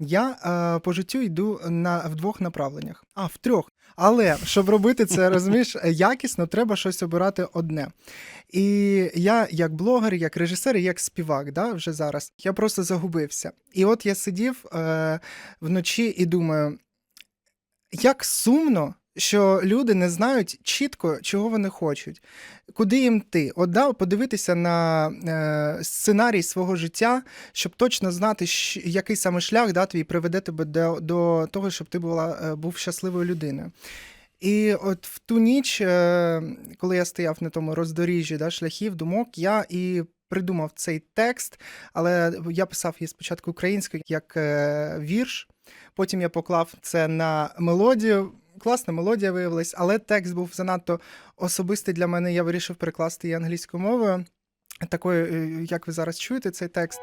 Я е, по життю йду на в двох направленнях, а в трьох. Але щоб робити це, розумієш, якісно, треба щось обирати одне. І я, як блогер, як режисер, і як співак, да, вже зараз, я просто загубився. І от я сидів е, вночі і думаю, як сумно, що люди не знають чітко, чого вони хочуть, куди їм йти. От да, подивитися на е, сценарій свого життя, щоб точно знати, який саме шлях да, твій приведе тебе до, до того, щоб ти була, е, був щасливою людиною. І от в ту ніч, е, коли я стояв на тому роздоріжжі да, шляхів, думок, я і придумав цей текст, але я писав її спочатку українською як е, вірш. Потім я поклав це на мелодію. Класна мелодія виявилась, але текст був занадто особистий для мене. Я вирішив перекласти її англійською мовою. Такою, е, як ви зараз чуєте, цей текст.